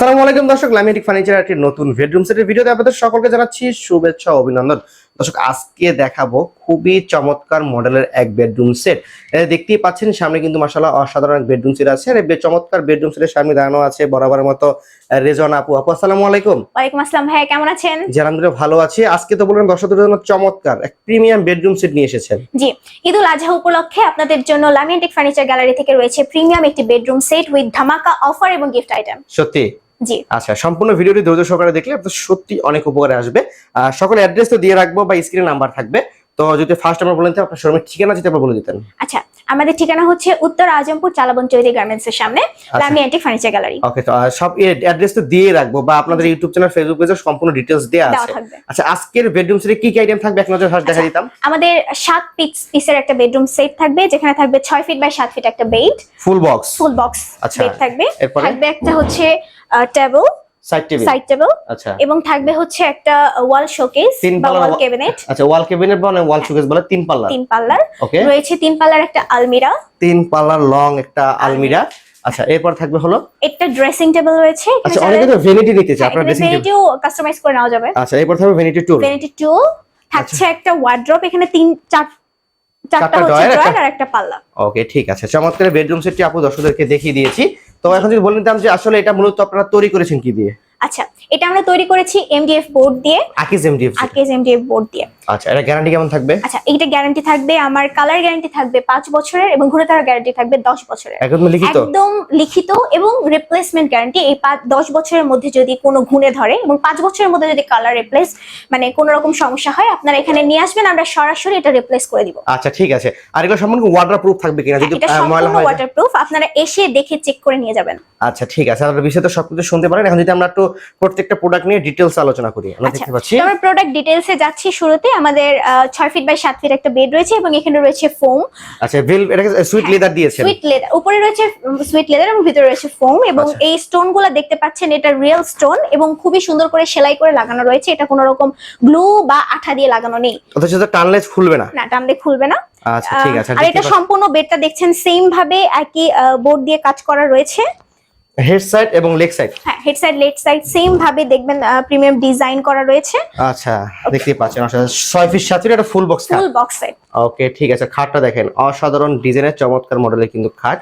আসসালামু আলাইকুম দর্শক লামিয়াটিক ফার্নিচার একটি নতুন বেডরুম সেটের ভিডিওতে আপনাদের সকলকে জানাচ্ছি শুভেচ্ছা অভিনন্দন। দর্শক আজকে দেখাবো খুবই চমৎকার মডেলের এক বেডরুম সেট দেখতেই পাচ্ছেন সামনে কিন্তু মাসাল্লাহ অসাধারণ এক বেডরুম সেট আছে। আর এই চমৎকার বেডরুম সেটের সামনে দাঁড়ানো আছে বরাবরের মতো রেজন আপু। আপু আসসালামু আলাইকুম। ওয়ালাইকুম আসসালাম ভাই কেমন আছেন? জি আলহামদুলিল্লাহ ভালো আছি। আজকে তো বললেন দর্শকদের জন্য চমৎকার এক প্রিমিয়াম বেডরুম সেট নিয়ে এসেছেন। জি ঈদুল আজহা উপলক্ষে আপনাদের জন্য লামিয়ান্টিক ফার্নিচার গ্যালারি থেকে রয়েছে প্রিমিয়াম একটি বেডরুম সেট উইথ ধামাকা অফার এবং গিফট আইটেম সত্যি? জি। আচ্ছা সম্পূর্ণ ভিডিওটি ধৈর্য সহকারে দেখলে আপনার সত্যি অনেক উপকারে আসবে। সকল অ্যাড্রেস তো দিয়ে রাখব বা স্ক্রিনে নাম্বার থাকবে। তো যদি ফার্স্ট আমরা বলে দিতেন আপনার শোরুমের ঠিকানা যদি আপনি বলে দিতেন। আচ্ছা আমাদের ঠিকানা হচ্ছে উত্তর আজমপুর চালাবন চৌধুরী গার্মেন্টস এর সামনে আচ্ছা। লামিয়ান্টিক ফার্নিচার গ্যালারি ওকে তো সব অ্যাড্রেস তো দিয়ে রাখব বা আপনাদের ইউটিউব চ্যানেল ফেসবুক পেজে সম্পূর্ণ ডিটেলস দেওয়া দেওয়া আছে আচ্ছা আজকের বেডরুম সেটে কি কি আইটেম থাকবে এক নজর ফার্স্ট দেখা আচ্ছা। দিতাম আমাদের সাত পিস পিসের একটা বেডরুম সেট থাকবে যেখানে থাকবে ছয় ফিট বাই সাত ফিট একটা bed full box full box. Bed থাকবে? থাকবে একটা হচ্ছে টেবিল সাইড টেবিল আচ্ছা। এবং থাকবে হচ্ছে একটা ওয়াল শোকেস বা ওয়াল ক্যাবিনেট আচ্ছা ওয়াল ক্যাবিনেট বলে ওয়াল শোকেস বলে তিন পাল্লা তিন পাল্লার। রয়েছে তিন পাল্লার একটা আলমিরা। তিন পাল্লার লং একটা আলমিরা। আচ্ছা এরপর থাকবে হলো? একটা ড্রেসিং টেবিল রয়েছে। আচ্ছা অনেকে তো ভ্যানিটি নিতে চায় হ্যাঁ, ড্রেসিং টেবিল কাস্টমাইজ করে যাবে। আচ্ছা এরপর থাকবে ভ্যানিটি টুল ভ্যানিটি টুল থাকছে একটা ওয়ার্ড্রপ এখানে তিন চার চারটা চারটা হচ্ছে ড্রয়ার আর একটা পাল্লা। ওকে ঠিক আছে। চমৎকার বেডরুম সেটটি আপু দর্শকদেরকে দেখিয়ে দিয়েছি। তো এখন যদি বলে নিতাম যে আসলে এটা মূলত আপনারা তৈরি করেছেন কি দিয়ে? আচ্ছা এটা আমরা তৈরি করেছি এমডিএফ বোর্ড দিয়ে। আকিজ এমডিএফ আরকেস এমডিএফ বোর্ড দিয়ে। আচ্ছা এটা গ্যারান্টি কেমন থাকবে? আচ্ছা এইটা গ্যারান্টি থাকবে আমার কালার গ্যারান্টি থাকবে পাঁচ বছরের এবং ঘুরে তার গ্যারান্টি থাকবে দশ বছরের। একদম লিখিত? একদম লিখিত এবং রিপ্লেসমেন্ট গ্যারান্টি এই পাঁচ দশ বছরের মধ্যে যদি কোনো ঘুণে ধরে এবং পাঁচ বছরের মধ্যে যদি কালার রিপ্লেস মানে কোনো রকম সমস্যা হয় আপনারা এখানে নিয়ে আসবেন আমরা সরাসরি এটা রিপ্লেস করে দিব। আচ্ছা ঠিক আছে। আর এগুলো সম্পূর্ণ ওয়াটার প্রুফ থাকবে কিনা? যদি ময়লা হয় ওয়াটারপ্রুফ আপনারা এসে দেখে চেক করে নিয়ে যাবেন। আচ্ছা ঠিক আছে। আপনারা বিষয়ে তো সবকিছু শুনতে পারেন। এখন যদি আমরা একটু প্রত্যেকটা প্রোডাক্ট নিয়ে ডিটেলস আলোচনা করি আমরা আচ্ছা দেখতে পাচ্ছি। তো আমরা প্রোডাক্ট ডিটেলসে যাচ্ছি শুরুতে আমাদের আহ, ছয় ফিট বাই সাত ফিট একটা বেড রয়েছে এবং এখানে রয়েছে ফোম আচ্ছা ভেল এটাকে সুইট লেদার দিয়েছেন? সুইট লেদার উপরে রয়েছে সুইট লেদার এবং ভিতরে রয়েছে ফোম এবং আচ্ছা। এই স্টোনগুলা দেখতে পাচ্ছেন এটা রিয়েল স্টোন এবং খুবই সুন্দর করে সেলাই করে লাগানো রয়েছে এটা কোনো রকম গ্লু বা আঠা দিয়ে লাগানো নেই। অথচ তো টানলেস খুলবে না। না টানলে খুলবে না। আচ্ছা ঠিক আছে আর এটা সম্পূর্ণ বেডটা দেখছেন সেম ভাবে একই বোর্ড দিয়ে কাজ করা রয়েছে। হেড সাইড এবং লেগ সাইড? হ্যাঁ head side left side same ভাবে দেখবেন প্রিমিয়াম ডিজাইন করা রয়েছে। আচ্ছা দেখতে পাচ্ছেন আচ্ছা ছয় ফিট সাত ফিট একটা ফুল বক্স খাট। ফুল বক্স সাইড ওকে ঠিক আছে খাটটা দেখেন অসাধারণ ডিজাইনের চমৎকার মডেলের কিন্তু খাট।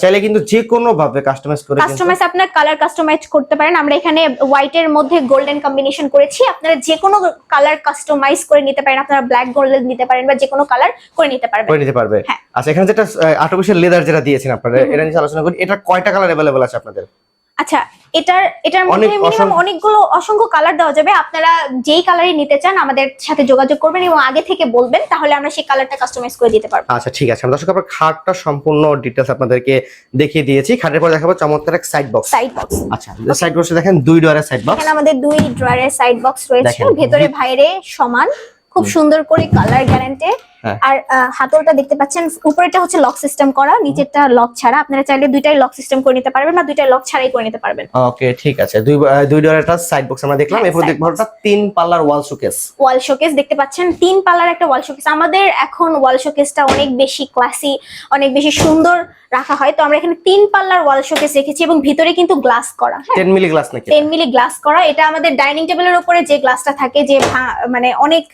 চাইলে কিন্তু যে কোনো ভাবে কাস্টমাইজ করে কাস্টমাইজ আপনার কালার কাস্টমাইজ করতে পারেন। আমরা এখানে হোয়াইট এর মধ্যে গোল্ডেন কম্বিনেশন করেছি। আপনারা যে কোনো কালার কাস্টমাইজ করে নিতে পারেন। আপনারা ব্ল্যাক গোল্ডেন নিতে পারেন বা যে কোনো কালার করে নিতে পারবেন। করে নিতে পারবে। হ্যাঁ। আচ্ছা এখানে যেটা আর্টিফিশিয়াল লেদার যেটা দিয়েছেন আপনারা এটা নিয়ে আলোচনা করি। এটা কয়টা কালার अवेलेबल আছে আপনাদের? আচ্ছা এটার এটার মধ্যে মিনিমাম অনেকগুলো অসংখ্য কালার দেওয়া যাবে। আপনারা যেই কালারই নিতে চান আমাদের সাথে যোগাযোগ করবেন এবং আগে থেকে বলবেন তাহলে আমরা সেই কালারটা কাস্টমাইজ করে দিতে পারব। আচ্ছা ঠিক আছে। আমরা দর্শক আপনার খাটটা সম্পূর্ণ ডিটেলস আপনাদেরকে দেখিয়ে দিয়েছি। খাটের পর দেখাবো চমৎকার এক সাইড বক্স সাইড বক্স আচ্ছা সাইড বক্সে দেখেন দুই ডোয়ারের সাইড বক্স এখানে আমাদের দুই ড্রয়ারের সাইড বক্স রয়েছে। ভেতরে বাইরে সমান। খুব সুন্দর করে কালার গ্যারান্টি। আর হাতলটা দেখতে পাচ্ছেন উপরেটা হচ্ছে লক সিস্টেম করা নিচেরটা লক ছাড়া। আপনারা চাইলে দুইটাই লক সিস্টেম করে নিতে পারবেন বা দুইটাই লক ছাড়াই করে নিতে পারবেন। ওকে ঠিক আছে। দুই দুই ডোয়ারের সাইড বক্স আমরা দেখলাম। হ্যাঁ, এরপর দেখব ওটা তিন পাল্লার ওয়াল শোকেস ওয়াল শোকেস দেখতে পাচ্ছেন তিন পাল্লার একটা ওয়াল শোকেস আমাদের এখন ওয়াল শোকেসটা অনেক বেশি ক্লাসি অনেক বেশি সুন্দর রাখা হয়। তো আমরা এখানে তিন পাল্লার ওয়াল শোকেস রেখেছি এবং ভিতরে কিন্তু গ্লাস করা হ্যাঁ। টেন মিলি গ্লাস নাকি? টেন মিলি গ্লাস করা। এটা আমাদের ডাইনিং টেবিলের উপরে যে গ্লাসটা থাকে যে মানে অনেক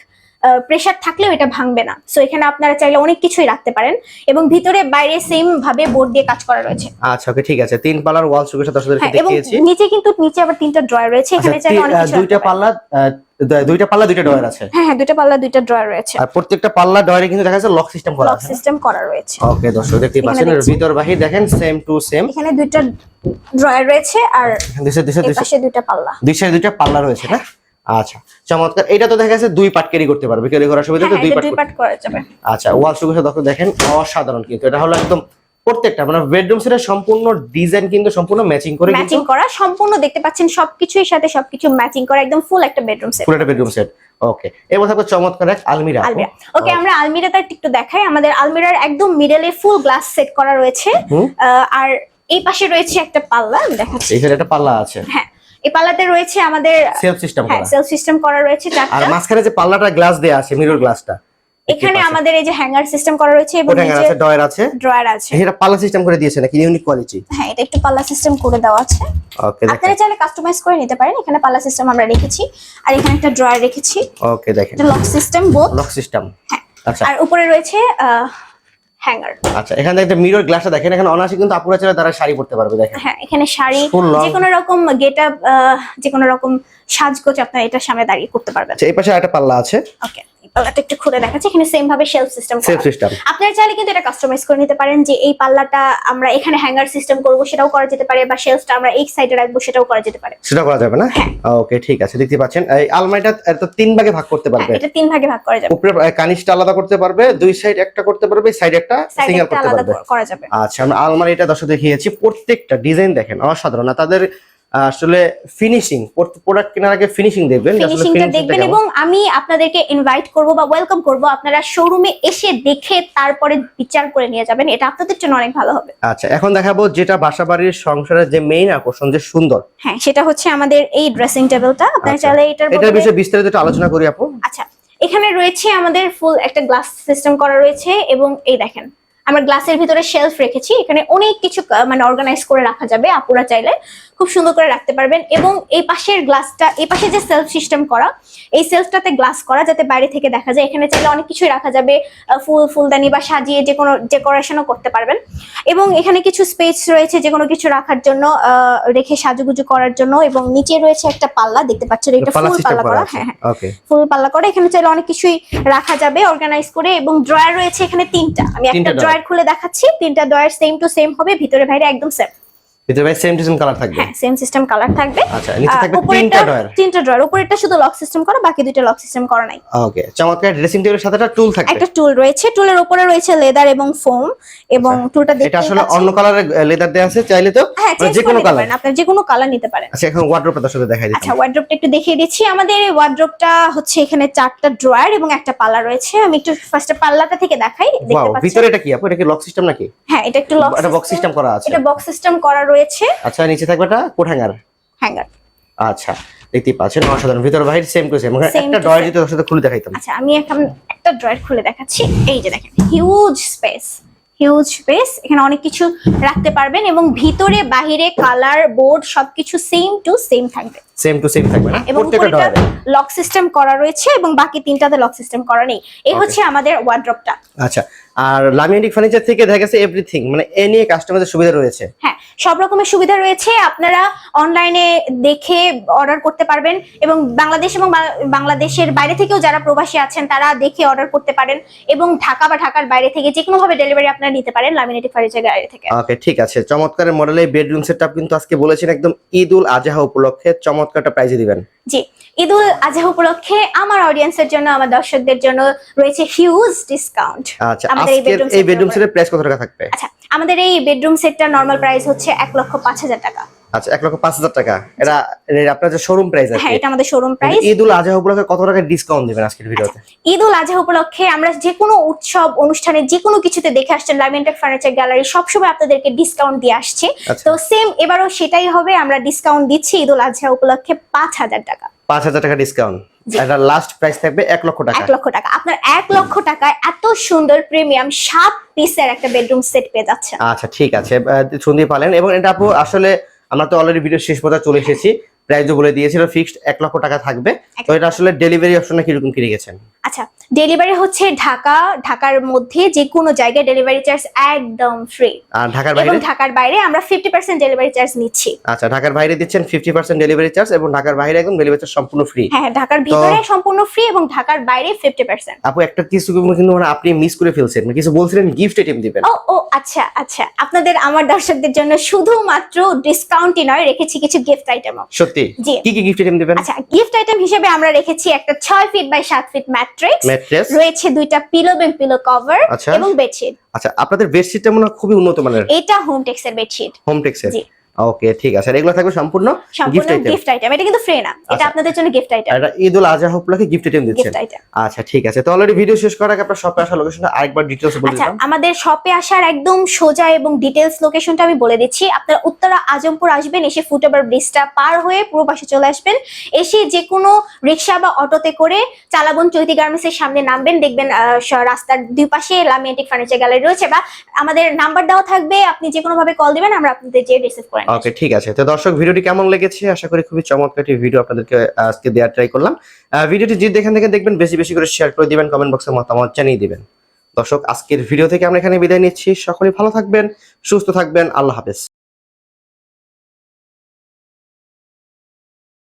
প্রেসার থাকলেও এটা ভাঙবে না। সো এখানে আপনারা চাইলে অনেক কিছুই রাখতে পারেন এবং ভিতরে বাইরে সেম ভাবে বোর্ড দিয়ে কাজ করা রয়েছে। আচ্ছা ওকে ঠিক আছে। তিন পাল্লার ওয়াল শোকেস দর্শকদেরকে এবং দেখিয়েছি। নিচে কিন্তু নিচে আবার তিনটা ড্রয়ার রয়েছে। আচ্ছা, এখানে চাইলে অনেক কিছু দুইটা পাল্লা দুইটা পাল্লা দুইটা ড্রয়ার আছে? হ্যাঁ হ্যাঁ দুইটা পাল্লা দুইটা ড্রয়ার রয়েছে। আর প্রত্যেকটা পাল্লা ড্রয়ারে কিন্তু দেখা যাচ্ছে লক সিস্টেম করা আছে। লক সিস্টেম করা রয়েছে। ওকে দর্শক দেখতে পাচ্ছেন এর ভিতর বাহির দেখেন সেম টু সেম এখানে দুইটা ড্রয়ার রয়েছে আর দিশে দিশে এর দিশে। পাশে দুইটা পাল্লা। দুই সাইডে দুইটা পাল্লা রয়েছে না? আচ্ছা চমৎকার। এটা তো দেখা যাচ্ছে দুই পার্ট ক্যারি করতে পারবে ক্যারি করার সুবিধা হ্যাঁ তো দুই এটা পার্ট করা যাবে। আচ্ছা ওয়াল সুবিধা দর্শক দেখেন অসাধারণ কিন্তু। এটা হলো একদম প্রত্যেকটা মানে বেডরুম সেটের সম্পূর্ণ ডিজাইন কিন্তু সম্পূর্ণ ম্যাচিং করে ম্যাচিং করা সম্পূর্ণ দেখতে পাচ্ছেন সবকিছুর সাথে সবকিছু ম্যাচিং করা একদম ফুল একটা বেডরুম সেট পুরো একটা বেডরুম সেট ওকে এবার থাকবে চমৎকার এক আলমিরা। আলমিরা। ওকে আমরা আলমিরাটা একটু দেখাই। আমাদের আলমিরার একদম মিডলে ফুল গ্লাস সেট করা রয়েছে। আর এই পাশে রয়েছে একটা পাল্লা দেখাচ্ছি। এই একটা পাল্লা আছে। হ্যাঁ এই পাল্লাতে রয়েছে আমাদের সেলফ সিস্টেম হ্যাঁ সেলফ সিস্টেম করা রয়েছে আর মাঝখানে যে পাল্লাটা গ্লাস দেয়া আছে মিরর গ্লাসটা এখানে আমাদের এই যে হ্যাঙ্গার সিস্টেম করা রয়েছে এবং হ্যাঙ্গার আছে ডয়ার আছে। ড্রয়ার আছে। এটা পাল্লা সিস্টেম করে দিয়েছে নাকি? ইউনিক কোয়ালিটি হ্যাঁ এটা একটু পাল্লা সিস্টেম করে দেওয়া আছে। ওকে দেখেন। আপনারা চাইলে কাস্টমাইজ করে নিতে পারেন। এখানে পাল্লা সিস্টেম আমরা রেখেছি। আর এখানে একটা ড্রয়ার রেখেছি। ওকে দেখেন। এটা lock system both lock system হ্যাঁ। আচ্ছা। আর উপরে রয়েছে হ্যাঙ্গার। আচ্ছা এখানে একটা মিরর গ্লাসটা দেখেন এখানে অনাসি কিন্তু আপুরা চাইলে তারা শাড়ি পরতে পারবে দেখেন। হ্যাঁ এখানে শাড়ি. যে কোনো রকম গেট আপ যে কোনো রকম সাজগোজ আপনার এটার সামনে দাঁড়িয়ে করতে পারবেন। আচ্ছা এই পাশে একটা পাল্লা আছে। ওকে পাল্লাটা একটু খুলে দেখাচ্ছি। এখানে সেম ভাবে শেলফ সিস্টেম সেলফ সিস্টেম আপনারা চাইলে কিন্তু এটা কাস্টমাইজ করে নিতে পারেন যে এই পাল্লাটা আমরা এখানে হ্যাঙ্গার সিস্টেম করব সেটাও করা যেতে পারে বা শেলফটা আমরা এই সাইডে রাখব সেটাও করা যেতে পারে। সেটা করা যাবে না? হ্যাঁ। ওকে ঠিক আছে দেখতে পাচ্ছেন। এই আলমারিটা এত তিন ভাগে ভাগ করতে পারবে। হ্যাঁ, এটা তিন ভাগে ভাগ করা যাবে। উপরে কানিসটা আলাদা করতে পারবে দুই সাইড একটা করতে পারবে সাইড একটা সিঙ্গেল করতে পারবে। করা- করা যাবে। আচ্ছা আমরা আলমারিটা দর্শক দেখিয়েছি। প্রত্যেকটা ডিজাইন দেখেন অসাধারণ। তাদের আসলে ফিনিশিং প্রোডাক্ট কেনার আগে ফিনিশিং দেখবেন ফিনিশিংটা দেখবেন এবং আমি আপনাদেরকে ইনভাইট করব বা ওয়েলকাম করব। আপনারা শোরুমে এসে দেখে তারপরে বিচার করে নিয়ে যাবেন। এটা আপনাদের জন্য অনেক ভালো হবে। আচ্ছা এখন দেখাবো যেটা বাসাবাড়ির সংসারের যে মেইন আকর্ষণ যে সুন্দর। হ্যাঁ সেটা হচ্ছে আমাদের এই ড্রেসিং টেবিলটা আপনারা আচ্ছা। চাইলে এটার এটার বদলে- বিষয়ে বিস্তারিত একটু আলোচনা করি আপু। আচ্ছা এখানে রয়েছে আমাদের ফুল একটা গ্লাস সিস্টেম করা রয়েছে এবং এই দেখেন আমরা গ্লাসের ভিতরে শেলফ রেখেছি এখানে অনেক কিছু মানে অর্গানাইজ করে রাখা যাবে আপুরা চাইলে খুব সুন্দর করে রাখতে পারবেন এবং এই পাশের গ্লাসটা এই পাশে যে সেলফ সিস্টেম করা এই সেলফটাতে গ্লাস করা যাতে বাইরে থেকে দেখা যায়। এখানে চাইলে অনেক কিছুই রাখা যাবে ফুল ফুলদানি বা সাজিয়ে যে কোনো ডেকোরেশনও করতে পারবেন। এবং এখানে কিছু স্পেস রয়েছে যে কোনো কিছু রাখার জন্য আহ, রেখে সাজুগুজু করার জন্য এবং নিচে রয়েছে একটা পাল্লা দেখতে পাচ্ছেন এটা ফুল পাল্লা করা করা হ্যাঁ হ্যাঁ। ফুল পাল্লা করা এখানে চাইলে অনেক কিছুই রাখা যাবে অর্গানাইজ করে এবং ড্রয়ার রয়েছে এখানে তিনটা আমি একটা ড্রয়ার খুলে দেখাচ্ছি। তিনটা ড্রয়ার সেম টু সেম হবে ভিতরে বাইরে একদম সেম ভিতরে ভাই সেম টু সেম কালার থাকবে? হ্যাঁ সেম সিস্টেম কালার থাকবে। আচ্ছা নিচে থাকবে তিনটা ডয়ার তিনটা ড্রয়ার উপরেরটা শুধু লক সিস্টেম করা বাকি দুইটা লক সিস্টেম করা নাই। ওকে চমৎকার ড্রেসিং টেবিলের সাথে একটা টুল থাকবে। একটা টুল রয়েছে টুলের উপরে রয়েছে লেদার এবং ফোম এবং টুলটা দেখতে আচ্ছা। এটা আসলে অন্য কালারের লেদার দেওয়া আছে চাইলে তো যে কোনো কালার আপনার যে কোনো কালার নিতে পারেন। আচ্ছা এখন ওয়ার্ড্রোপটা দর্শকদের দেখাই দিচ্ছি। আচ্ছা ওয়ার্ড্রোপটা একটু দেখিয়ে দিচ্ছি। আমাদের এই ওয়ার্ড্রোপটা হচ্ছে এখানে চারটা ড্রয়ার এবং একটা পাল্লা রয়েছে। আমি একটু ফার্স্টে পাল্লাটা থেকে দেখাই দেখতে পাচ্ছেন? ভিতরে এটা কি আপু? এটা কি লক সিস্টেম নাকি? হ্যাঁ এটা একটু লক এটা বক্স সিস্টেম করা আছে। এটা বক্স সিস্টেম করা রয়েছে আচ্ছা নিচে থাকবে এটা কোট হ্যাঙ্গার। হ্যাঙ্গার আচ্ছা দেখতে পাচ্ছেন অসাধারণ। ভিতর বাইরে সেম টু সেম একটা same. যদি দর্শকদের খুলে দেখাইতাম। আচ্ছা আমি এখন একটা ড্রয়ার খুলে দেখাচ্ছি। এই যে দেখেন হিউজ স্পেস হিউজ স্পেস এখানে অনেক কিছু রাখতে পারবেন এবং ভিতরে বাহিরে কালার বোর্ড সবকিছু সেম টু সেম থাকবে। সেম টু সেম থাকবে না? এবং প্রত্যেকটা লক সিস্টেম করা রয়েছে এবং বাকি তিনটাতে লক সিস্টেম করা নেই। এই হচ্ছে আমাদের ওয়ার্ড্রপটা আচ্ছা আর লামিয়ানিক ফার্নিচার থেকে দেখা গেছে এভরিথিং মানে এ নিয়ে কাস্টমারদের সুবিধা রয়েছে। হ্যাঁ সব রকমের সুবিধা রয়েছে, আপনারা অনলাইনে দেখে অর্ডার করতে পারবেন এবং বাংলাদেশ এবং বাংলাদেশের বাইরে থেকেও যারা প্রবাসী আছেন, তারা দেখে অর্ডার করতে পারেন এবং ঢাকা বা ঢাকার বাইরে থেকে যে ভাবে ডেলিভারি আপনারা নিতে পারেন লামিনেটিভ ফার্নিচার গ্যালারি থেকে। ওকে ঠিক আছে। চমৎকারের মডেলে বেডরুম সেটআপ কিন্তু আজকে বলেছেন একদম ঈদ উল আজহা উপলক্ষে। চমৎকারটা প্রাইজে দিবেন। জি ঈদুল আজহা উপলক্ষে আমার অডিয়েন্সের জন্য আমার দর্শকদের জন্য রয়েছে হিউজ ডিসকাউন্ট আচ্ছা আমাদের এই আজকের এই বেডরুম। সেটের প্রাইস কত টাকা থাকবে আচ্ছা আমাদের এই বেডরুম সেটটা নর্মাল প্রাইস হচ্ছে এক লক্ষ পাঁচ হাজার টাকা আচ্ছা এক লক্ষ পাঁচ হাজার টাকা। এটা আপনার যে শোরুম প্রাইস আছে হ্যাঁ এটা আমাদের শোরুম প্রাইস ঈদ উল আজহা উপলক্ষে কত টাকা ডিসকাউন্ট দিবেন আজকের ভিডিওতে? ঈদ উল আজহা উপলক্ষে আমরা যে কোনো উৎসব অনুষ্ঠানে যে কোনো কিছুতে দেখে আসছেন লাইমেন্টেড ফার্নিচার গ্যালারি সবসময় আপনাদেরকে ডিসকাউন্ট দিয়ে আসছে। আচ্ছা। তো সেম এবারও সেটাই হবে আমরা ডিসকাউন্ট দিচ্ছি ঈদ উল আজহা উপলক্ষে পাঁচ হাজার টাকা। পাঁচ হাজার টাকা ডিসকাউন্ট। এটা লাস্ট প্রাইস থাকবে এক লক্ষ টাকা। এক লক্ষ টাকা। আপনার এক লক্ষ টাকায় এত সুন্দর প্রিমিয়াম সাত পিসের একটা বেডরুম সেট পেয়ে যাচ্ছেন। আচ্ছা ঠিক আছে। শুনতেই পারলেন এবং এটা আপু আসলে আমরা তো অলরেডি ভিডিও শেষ পর্যায়ে চলে এসেছি। প্রাইসও বলে দিয়েছিল ফিক্সড এক লক্ষ টাকা থাকবে। তো এটা আসলে ডেলিভারি অপশনে কীরকম কি রেখেছেন আচ্ছা ডেলিভারি হচ্ছে ঢাকা ঢাকার মধ্যে যে কোনো জায়গায় ডেলিভারি চার্জ একদম ফ্রি আর ঢাকার এবং বাইরে ঢাকার বাইরে আমরা ফিফটি পার্সেন্ট ডেলিভারি চার্জ নিচ্ছি। আচ্ছা ঢাকার বাইরে দিচ্ছেন ফিফটি পার্সেন্ট ডেলিভারি চার্জ এবং ঢাকার বাইরে একদম ডেলিভারি চার্জ সম্পূর্ণ ফ্রি হ্যাঁ ঢাকার ভিতরে সম্পূর্ণ ফ্রি এবং ঢাকার বাইরে ফিফটি পার্সেন্ট আপু একটা কিছু কিন্তু মানে আপনি মিস করে ফেলছেন। মানে কিছু বলছিলেন গিফট আইটেম দিবেন। ও ও আচ্ছা আচ্ছা আপনাদের আমার দর্শকদের জন্য শুধুমাত্র ডিসকাউন্টই নয় রেখেছি কিছু গিফট আইটেমও সত্যি। কি কি গিফট আইটেম দিবেন? আচ্ছা গিফট আইটেম হিসেবে আমরা রেখেছি একটা ছয় ফিট বাই সাত ফিট ম্যাট্রিক্স রয়েছে দুইটা পিলো এবং পিলো কভার আচ্ছা। এবং বেডশিট আচ্ছা আপনাদের বেডশিটটা মনে হয় খুবই উন্নত মানের। এটা হোম টেক্সের বেডশিট হোম টেক্সের জি। ওকে ঠিক আছে। আর এগুলো থাকবে সম্পূর্ণ গিফট আইটেম গিফট আইটেম এটা কিন্তু ফ্রি না। এটা আচ্ছা। আপনাদের জন্য গিফট আইটেম এটা ঈদ উল আজহা উপলক্ষে গিফট আইটেম দিচ্ছেন। আচ্ছা ঠিক আছে। তো অলরেডি ভিডিও শেষ করার আগে আপনার শপে আসা লোকেশনটা আরেকবার ডিটেলস বলে আচ্ছা দিলাম। আমাদের শপে আসার একদম সোজা এবং ডিটেলস লোকেশনটা আমি বলে দিচ্ছি। আপনারা উত্তরা আজমপুর আসবেন এসে ফুটওভার ব্রিজটা পার হয়ে পুরো পাশে চলে আসবেন। এসে যে কোনো রিক্সা বা অটোতে করে চালাবন চৈতি গার্মেন্টস এর সামনে নামবেন। দেখবেন রাস্তার দুই পাশে লামিয়াটিক ফার্নিচার গ্যালারি রয়েছে বা আমাদের নাম্বার দেওয়া থাকবে। আপনি যে কোনো ভাবে কল দিবেন আমরা আপনাদের যে রিসিভ করে নেব। ওকে ঠিক আছে। তো দর্শক, ভিডিওটি কেমন লেগেছে? আশা করি খুবই চমৎকার একটি ভিডিও আপনাদেরকে আজকে দেওয়ার ট্রাই করলাম। ভিডিওটি যদি এখান থেকে দেখবেন, বেশি বেশি করে শেয়ার করে দিবেন কমেন্ট বক্সে মতামত জানিয়ে দিবেন। দর্শক, আজকের ভিডিও থেকে আমরা এখানে বিদায় নিচ্ছি। সকলেই ভালো থাকবেন, সুস্থ থাকবেন। আল্লাহ হাফেজ।